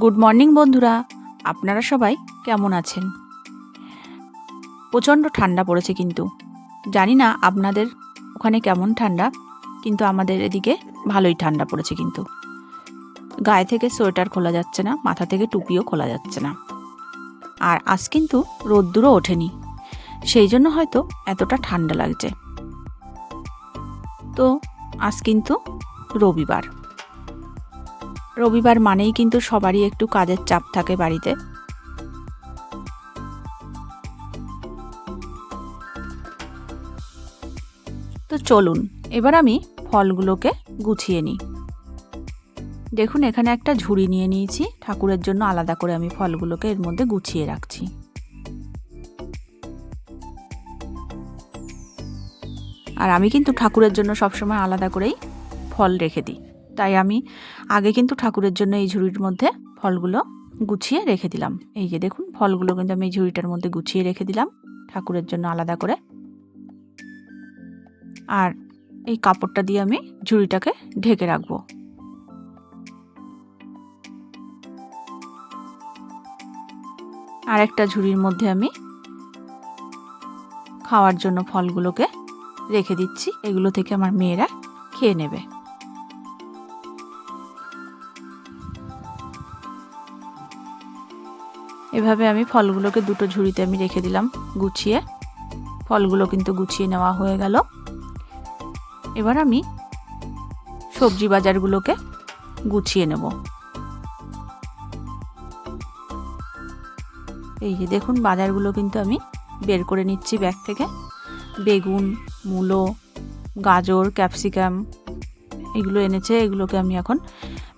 Good morning বন্ধুরা। আপনারা সবাই কেমন আছেন? প্রচণ্ড ঠান্ডা পড়েছে কিন্তু। জানি না আপনাদের ওখানে কেমন ঠান্ডা, কিন্তু আমাদের এদিকে ভালোই ঠান্ডা পড়েছে কিন্তু। গায়ে থেকে সোয়েটার খোলা যাচ্ছে না, মাথা থেকে টুপিও খোলা যাচ্ছে না। আর আজ কিন্তু রোদ্দুরও ওঠেনি, সেই জন্য হয়তো এতটা ঠান্ডা লাগছে। তো আজ কিন্তু রবিবার। রবিবার মানেই কিন্তু সবারই একটু কাজের চাপ থাকে বাড়িতে। তো চলুন, এবার আমি ফলগুলোকে গুছিয়ে নিই। দেখুন, এখানে একটা ঝুড়ি নিয়ে নিয়েছি। ঠাকুরের জন্য আলাদা করে আমি ফলগুলোকে এর মধ্যে গুছিয়ে রাখছি। আর আমি কিন্তু ঠাকুরের জন্য সবসময় আলাদা করেই ফল রেখে দিই। তাই আমি আগে কিন্তু ঠাকুরের জন্য এই ঝুড়ির মধ্যে ফলগুলো গুছিয়ে রেখে দিলাম। এই যে দেখুন, ফলগুলো কিন্তু আমি এই ঝুড়িটার মধ্যে গুছিয়ে রেখে দিলাম ঠাকুরের জন্য আলাদা করে। আর এই কাপড়টা দিয়ে আমি ঝুড়িটাকে ঢেকে রাখব। আর একটা ঝুড়ির মধ্যে আমি খাওয়ার জন্য ফলগুলোকে রেখে দিচ্ছি। এগুলো থেকে আমার মেয়েরা খেয়ে নেবে। এভাবে আমি ফলগুলোকে দুটো ঝুড়িতে আমি রেখে দিলাম গুছিয়ে। ফলগুলো কিন্তু গুছিয়ে নেওয়া হয়ে গেল। এবার আমি সবজি বাজারগুলোকে গুছিয়ে নেব। এই যে দেখুন, বাজারগুলো কিন্তু আমি বের করে নিচ্ছি ব্যাগ থেকে। বেগুন, মূলো, গাজর, ক্যাপসিকাম, এগুলো এনেছে, এগুলোকে আমি এখন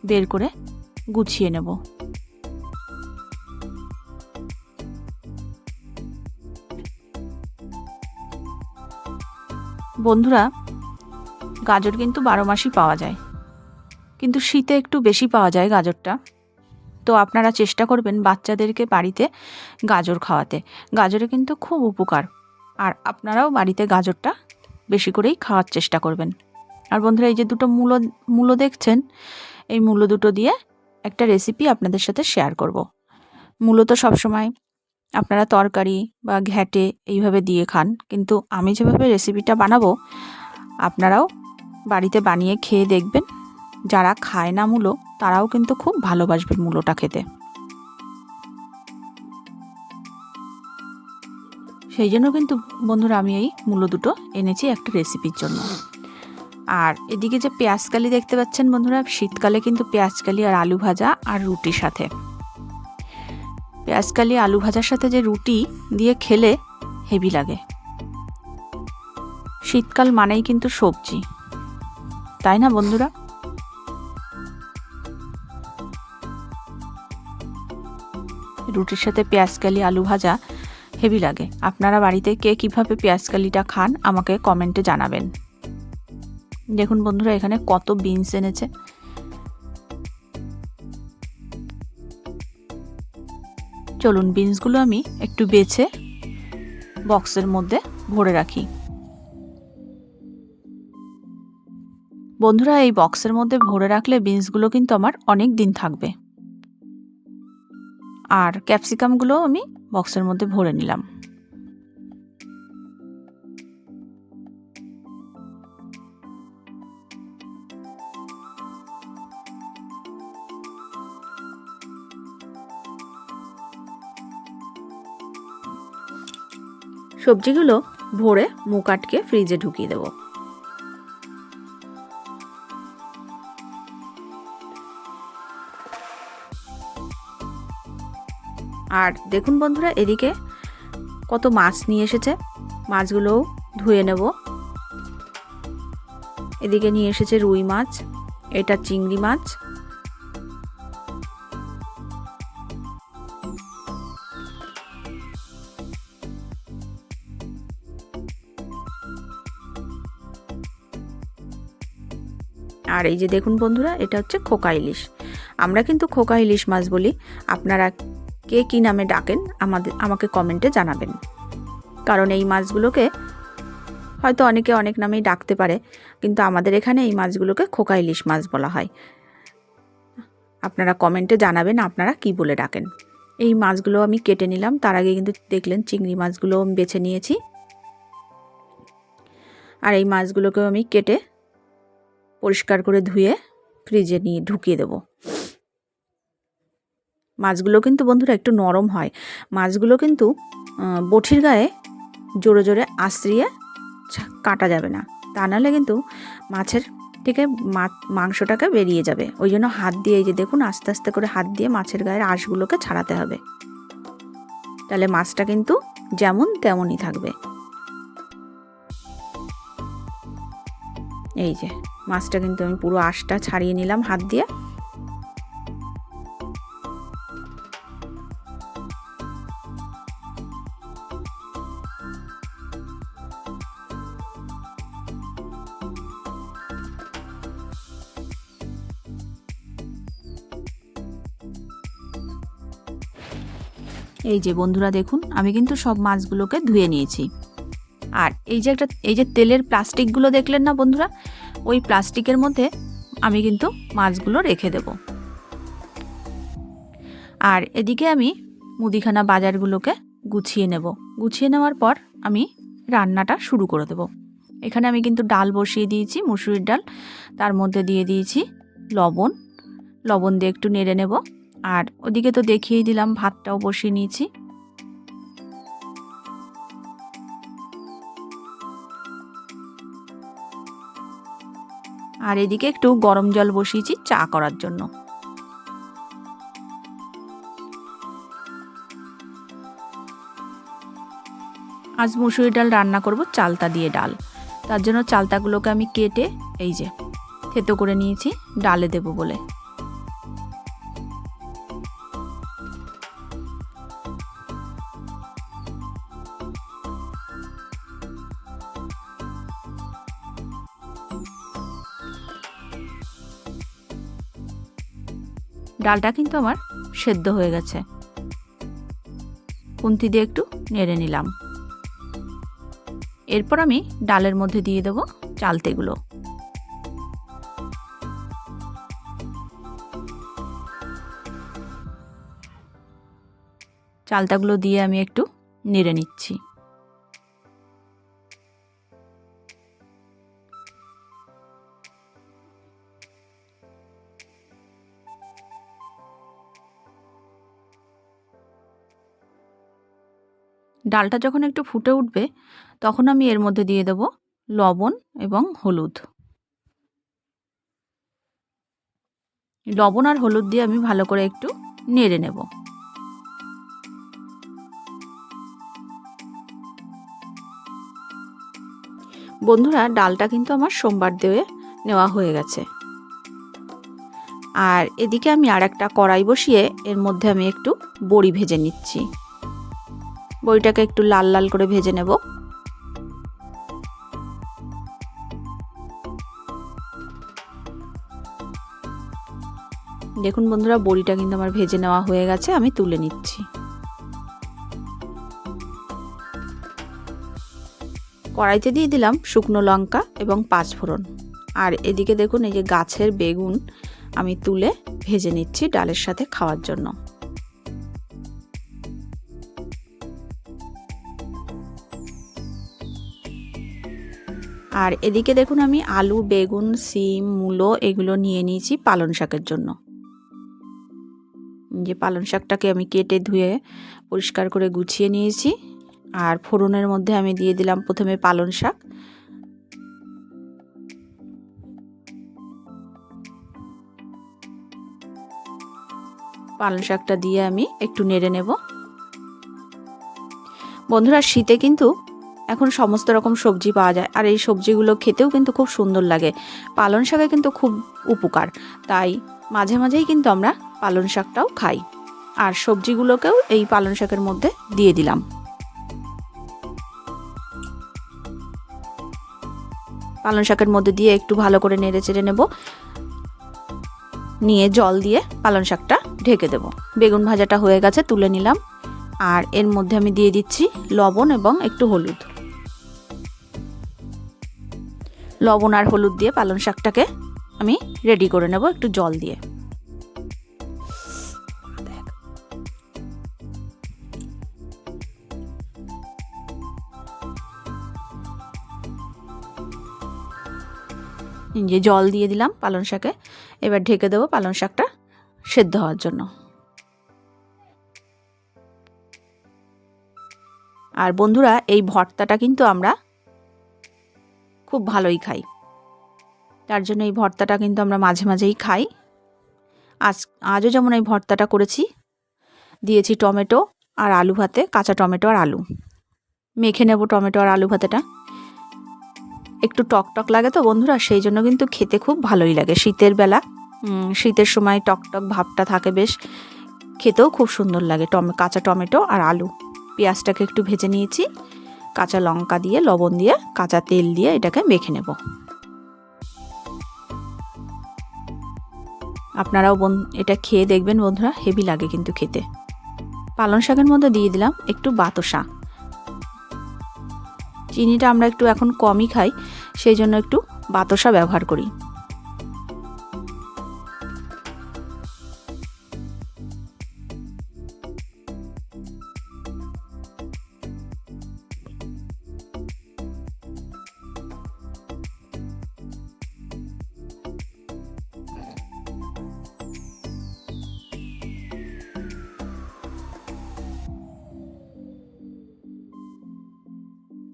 বের করে গুছিয়ে নেব। বন্ধুরা, গাজর কিন্তু বারো মাসই পাওয়া যায়। কিন্তু শীতে একটু বেশি পাওয়া যায় গাজরটা। তো আপনারা চেষ্টা করবেন বাচ্চাদেরকে বাড়িতে গাজর খাওয়াতে। গাজরে কিন্তু খুব উপকার। আর আপনারাও বাড়িতে গাজরটা বেশি করেই খাওয়ার চেষ্টা করবেন। আর বন্ধুরা, এই যে দুটো মূলো মূলো দেখছেন, এই মূলো দুটো দিয়ে একটা রেসিপি আপনাদের সাথে শেয়ার করব। মূলো তো সবসময় আপনারা তরকারি বা ঘ্যাটে এইভাবে দিয়ে খান। কিন্তু আমি যেভাবে রেসিপিটা বানাবো, আপনারাও বাড়িতে বানিয়ে খেয়ে দেখবেন। যারা খায় না মূলো, তারাও কিন্তু খুব ভালোবাসবে মূলোটা খেতে। সেই জন্য কিন্তু বন্ধুরা আমি এই মূলো দুটো এনেছি একটা রেসিপির জন্য। আর এদিকে যে পেঁয়াজকালি দেখতে পাচ্ছেন বন্ধুরা, শীতকালে কিন্তু পেঁয়াজকালি আর আলু ভাজা আর রুটির সাথে। পেঁয়াজকালি আলু ভাজার সাথে যে রুটি দিয়ে খেলে হেভি লাগে। শীতকাল মানেই কিন্তু সবজি। তাই না, বন্ধুরা? রুটির সাথে পেঁয়াজকালি আলু ভাজা হেভি লাগে। আপনারা বাড়িতে কে কীভাবে পেঁয়াজকালিটা খান আমাকে কমেন্টে জানাবেন। দেখুন বন্ধুরা, এখানে কত বিনস এনেছে। চলুন বিনসগুলো আমি একটু বেছে বক্সের মধ্যে ভরে রাখি। বন্ধুরা, এই বক্সের মধ্যে ভরে রাখলে বিনসগুলো কিন্তু আমার অনেক দিন থাকবে। আর ক্যাপসিকামগুলো আমি বক্সের মধ্যে ভরে নিলাম। সবজিগুলো ভরে মুখ আটকে ফ্রিজে ঢুকিয়ে দেবো। আর দেখুন বন্ধুরা, এদিকে কত মাছ নিয়ে এসেছে। মাছগুলোও ধুয়ে নেব। এদিকে নিয়ে এসেছে রুই মাছ, এটা চিংড়ি মাছ আর এই যে দেখুন বন্ধুরা, এটা হচ্ছে খোকা ইলিশ। আমরা কিন্তু খোকা ইলিশ মাছ বলি। আপনারা কে কী নামে ডাকেন, আমাদের, আমাকে কমেন্টে জানাবেন। কারণ এই মাছগুলোকে হয়তো অনেকে অনেক নামেই ডাকতে পারে, কিন্তু আমাদের এখানে এই মাছগুলোকে খোকা ইলিশ মাছ বলা হয়। আপনারা কমেন্টে জানাবেন আপনারা কি বলে ডাকেন। এই মাছগুলো আমি কেটে নিলাম, তার আগে কিন্তু দেখলেন চিংড়ি মাছগুলো আমি বেছে নিয়েছি। আর এই মাছগুলোকেও আমি কেটে পরিষ্কার করে ধুয়ে ফ্রিজে নিয়ে ঢুকিয়ে দেব। মাছগুলো কিন্তু বন্ধুরা একটু নরম হয়। মাছগুলো কিন্তু বঠির গায়ে জোরে জোরে আশ্রিয়ে কাটা যাবে না। তা নাহলে কিন্তু মাছের থেকে মাংসটাকে বেরিয়ে যাবে। ওই জন্য হাত দিয়ে এই যে দেখুন, আস্তে আস্তে করে হাত দিয়ে মাছের গায়ের আঁশগুলোকে ছাড়াতে হবে। তাহলে মাছটা কিন্তু যেমন তেমনই থাকবে। এই যে। মাছটা কিন্তু আমি পুরো আঁশটা ছাড়িয়ে নিলাম হাত দিয়ে। এই যে বন্ধুরা দেখুন, আমি কিন্তু সব মাছগুলোকে ধুয়ে নিয়েছি। আর এই যে একটা, এই যে তেলের প্লাস্টিকগুলো দেখলেন না বন্ধুরা? ওই প্লাস্টিকের মধ্যে আমি কিন্তু মাছগুলো রেখে দেব। আর এদিকে আমি মুদিখানা বাজারগুলোকে গুছিয়ে নেব। গুছিয়ে নেওয়ার পর আমি রান্নাটা শুরু করে দেব। এখানে আমি কিন্তু ডাল বসিয়ে দিয়েছি, মুসুরির ডাল। তার মধ্যে দিয়ে দিয়েছি লবণ। লবণ দিয়ে একটু নেড়ে নেব। আর ওদিকে তো দেখিয়েই দিলাম, ভাতটাও বসিয়ে নিয়েছি। আর এদিকে একটু গরম জল বসিয়েছি চা করার জন্য। আজ মুসুরি ডাল রান্না করব চালতা দিয়ে ডাল। তার জন্য চালতাগুলোকে আমি কেটে এই যে থেতো করে নিয়েছি, ডালে দেব বলে। ডালটা কিন্তু আমার সেদ্ধ হয়ে গেছে। খুন্তি দিয়ে একটু নেড়ে নিলাম। এরপর আমি ডালের মধ্যে দিয়ে দেবো চালতেগুলো। চালতাগুলো দিয়ে আমি একটু নেড়ে নিচ্ছি। ডালটা যখন একটু ফুটে উঠবে, তখন আমি এর মধ্যে দিয়ে দেব লবণ এবং হলুদ। লবণ আর হলুদ দিয়ে আমি ভালো করে একটু নেড়ে নেব। বন্ধুরা, ডালটা কিন্তু আমার সোমবার দিয়ে নেওয়া হয়ে গেছে। আর এদিকে আমি আর একটা কড়াই বসিয়ে এর মধ্যে আমি একটু বড়ি ভেজে নিচ্ছি। বড়িটাকে একটু লাল লাল করে ভেজে নেব। দেখুন বন্ধুরা, বড়িটা কিন্তু আমার ভেজে নেওয়া হয়ে গেছে, আমি তুলে নিচ্ছি। কড়াইতে দিয়ে দিলাম শুকনো লঙ্কা এবং পাঁচফোড়ন। আর এদিকে দেখুন, এই যে গাছের বেগুন আমি তুলে ভেজে নিচ্ছি ডালের সাথে খাওয়ার জন্য। আর এদিকে দেখুন আমি আলু, বেগুন, সিম, মূলো এগুলো নিয়ে নিয়েছি পালং শাকের জন্য। যে পালং শাকটাকে আমি কেটে ধুয়ে পরিষ্কার করে গুছিয়ে নিয়েছি। আর ফোড়নের মধ্যে আমি দিয়ে দিলাম প্রথমে পালং শাক। পালং শাকটা দিয়ে আমি একটু নেড়ে নেব। বন্ধুরা, শীতে কিন্তু এখন সমস্ত রকম সবজি পাওয়া যায়। আর এই সবজিগুলো খেতেও কিন্তু খুব সুন্দর লাগে। পালং শাকে কিন্তু খুব উপকার। তাই মাঝে মাঝেই কিন্তু আমরা পালং শাকটাও খাই। আর সবজিগুলোকেও এই পালং শাকের মধ্যে দিয়ে দিলাম। পালং শাকের মধ্যে দিয়ে একটু ভালো করে নেড়ে চেড়ে নেব। নিয়ে জল দিয়ে পালং শাকটা ঢেকে দেব। বেগুন ভাজাটা হয়ে গেছে, তুলে নিলাম। আর এর মধ্যে আমি দিয়ে দিচ্ছি লবণ এবং একটু হলুদ। লবণ আর হলুদ দিয়ে পালং শাকটাকে আমি রেডি করে নেব একটু জল দিয়ে। যে জল দিয়ে দিলাম পালং শাকে, এবার ঢেকে দেবো পালং শাকটা সেদ্ধ হওয়ার জন্য। আর বন্ধুরা, এই ভর্তাটা কিন্তু আমরা খুব ভালোই খাই। তার জন্য এই ভর্তাটা কিন্তু আমরা মাঝে মাঝেই খাই। আজ, আজও যেমন এই ভর্তাটা করেছি, দিয়েছি টমেটো আর আলু ভাতে, কাঁচা টমেটো আর আলু। মেখে নেব টমেটো আর আলু ভাতেটা। একটু টক টক লাগে তো বন্ধুরা, সেই জন্য কিন্তু খেতে খুব ভালোই লাগে। শীতের বেলা শীতের সময় টক টক ভাবটা থাকে বেশ। খেতেও খুব সুন্দর লাগে টমে, কাঁচা টমেটো আর আলু। পেঁয়াজটাকে একটু ভেজে নিয়েছি। কাঁচা লঙ্কা দিয়ে, লবণ দিয়ে, কাঁচা তেল দিয়ে এটাকে মেখে নেব। আপনারাও বন, এটা খেয়ে দেখবেন বন্ধুরা, হেভি লাগে কিন্তু খেতে। পালং শাকের মধ্যে দিয়ে দিলাম একটু বাতসা। চিনিটা আমরা একটু এখন কমই খাই, সেই জন্য একটু বাতসা ব্যবহার করি।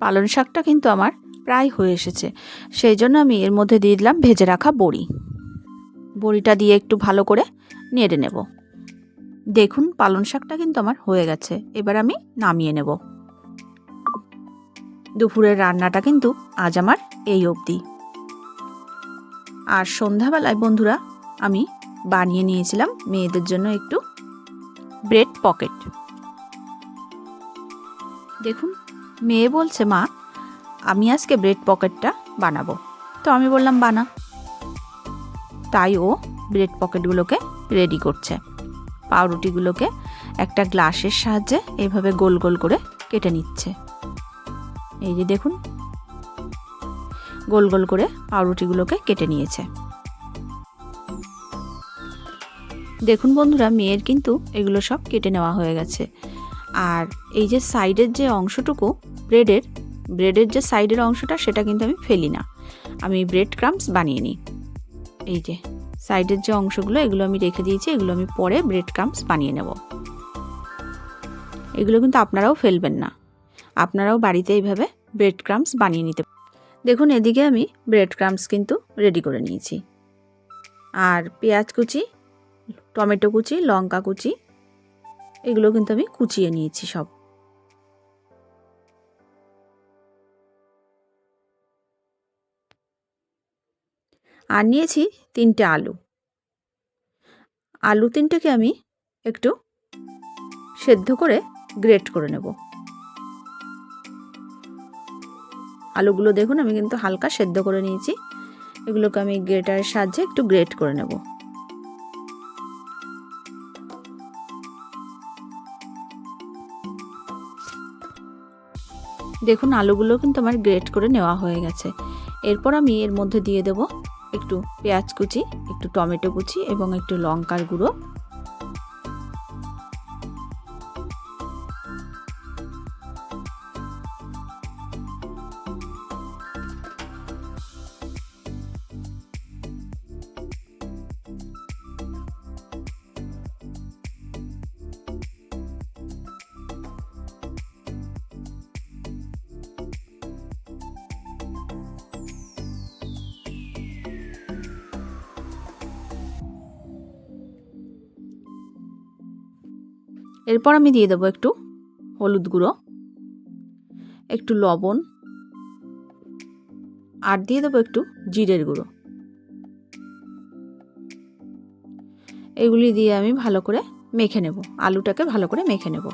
পালং শাকটা কিন্তু আমার প্রায় হয়ে এসেছে। সেই জন্য আমি এর মধ্যে দিয়ে দিলাম ভেজে রাখা বড়ি। বড়িটা দিয়ে একটু ভালো করে নেড়ে নেব। দেখুন, পালং শাকটা কিন্তু আমার হয়ে গেছে। এবার আমি নামিয়ে নেব। দুপুরের রান্নাটা কিন্তু আজ আমার এই অবধি। আর সন্ধ্যাবেলায় বন্ধুরা, আমি বানিয়ে নিয়েছিলাম মেয়েদের জন্য একটু ব্রেড পকেট। দেখুন মেয়ে বলছে, মা, আমি আজকে ব্রেড পকেটটা বানাবো। তো আমি বললাম, বানা। তাই ও ব্রেড পকেটগুলোকে রেডি করছে। পাউরুটিগুলোকে একটা গ্লাসের সাহায্যে এভাবে গোল গোল করে কেটে নিচ্ছে। এই যে দেখুন, গোল গোল করে পাউরুটিগুলোকে কেটে নিয়েছে। দেখুন বন্ধুরা, মেয়ের কিন্তু এগুলো সব কেটে নেওয়া হয়ে গেছে। আর এই যে সাইডের যে অংশটুকু ব্রেডের ব্রেডের যে সাইডের অংশটা সেটা কিন্তু আমি ফেলি না। আমি ব্রেড ক্রামস বানিয়ে নিই। এই যে সাইডের যে অংশগুলো, এগুলো আমি রেখে দিয়েছি, এগুলো আমি পরে ব্রেড ক্রামস বানিয়ে নেব। এগুলো কিন্তু আপনারাও ফেলবেন না। আপনারাও বাড়িতে এইভাবে ব্রেড ক্রামস বানিয়ে নিতে দেখুন, এদিকে আমি ব্রেড ক্রামস কিন্তু রেডি করে নিয়েছি। আর পেঁয়াজ কুচি, টমেটো কুচি, লঙ্কা কুচি, এগুলো কিন্তু আমি কুচিয়ে নিয়েছি সব। আর নিয়েছি তিনটে আলু। আলু তিনটেকে আমি একটু সেদ্ধ করে গ্রেট করে নেব। আলুগুলো দেখুন, আমি কিন্তু হালকা সেদ্ধ করে নিয়েছি। এগুলোকে আমি গ্রেটারের সাহায্যে একটু গ্রেট করে নেব। দেখুন, আলুগুলো কিন্তু আমার গ্রেট করে নেওয়া হয়ে গেছে। এরপর আমি এর মধ্যে দিয়ে দেব একটু পেঁয়াজ কুচি একটু টমেটো কুচি এবং একটু লঙ্কার গুঁড়ো এরপর আমি দিয়ে দেবো একটু হলুদ গুঁড়ো, একটু লবণ, আর দিয়ে দেবো একটু জিরের গুঁড়ো। এগুলি দিয়ে আমি ভালো করে মেখে নেব, আলুটাকে ভালো করে মেখে নেব।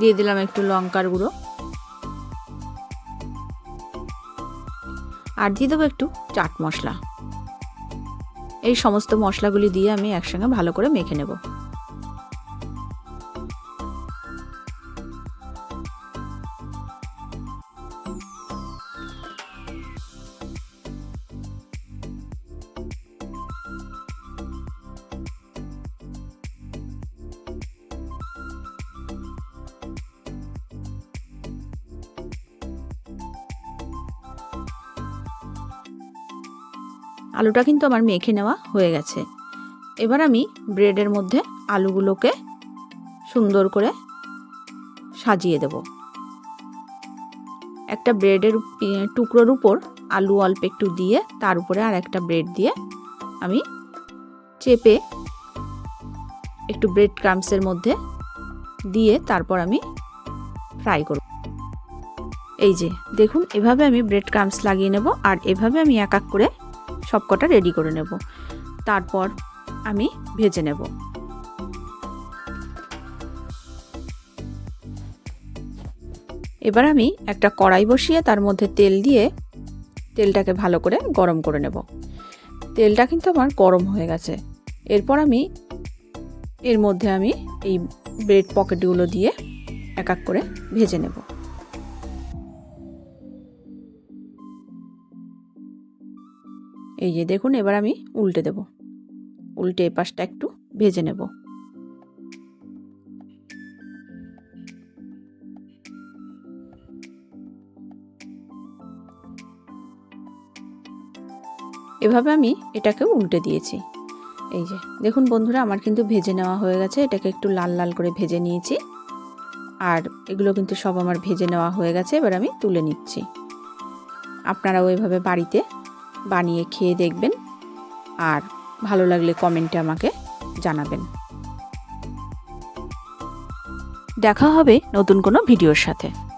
দিয়ে দিলাম একটু লঙ্কার গুঁড়ো। আর দিয়ে দেবো একটু চাট মশলা। এই সমস্ত মশলাগুলি দিয়ে আমি একসঙ্গে ভালো করে মেখে নেব। আলুটা কিন্তু আমার মেখে নেওয়া হয়ে গেছে। এবার আমি ব্রেডের মধ্যে আলুগুলোকে সুন্দর করে সাজিয়ে দেব। একটা ব্রেডের টুকরোর উপর আলু অল্প একটু দিয়ে, তার উপরে আর একটা ব্রেড দিয়ে আমি চেপে একটু ব্রেড ক্রামসের মধ্যে দিয়ে তারপর আমি ফ্রাই করব। এই যে, দেখুন, এভাবে আমি ব্রেড ক্রামস লাগিয়ে নেব আর এভাবে আমি এক এক করে সবকটা রেডি করে নেব। তারপর আমি ভেজে নেব। এবার আমি একটা কড়াই বসিয়ে তার মধ্যে তেল দিয়ে তেলটাকে ভালো করে গরম করে নেব। তেলটা কিন্তু আমার গরম হয়ে গেছে। এরপর আমি এর মধ্যে আমি এই ব্রেড পকেটগুলো দিয়ে এক এক করে ভেজে নেব। এই যে দেখুন, এবার আমি উল্টে দেব। উল্টে এ পাশটা একটু ভেজে নেব। এভাবে আমি এটাকে উল্টে দিয়েছি। এই যে, দেখুন বন্ধুরা, আমার কিন্তু ভেজে নেওয়া হয়ে গেছে। এটাকে একটু লাল লাল করে ভেজে নিয়েছি। আর এগুলো কিন্তু সব আমার ভেজে নেওয়া হয়ে গেছে। এবার আমি তুলে নিচ্ছি। আপনারাও এভাবে বাড়িতে বানিয়ে খেয়ে দেখবেন। আর ভালো লাগলে কমেন্টে আমাকে জানাবেন। দেখা হবে নতুন কোনো ভিডিওর সাথে।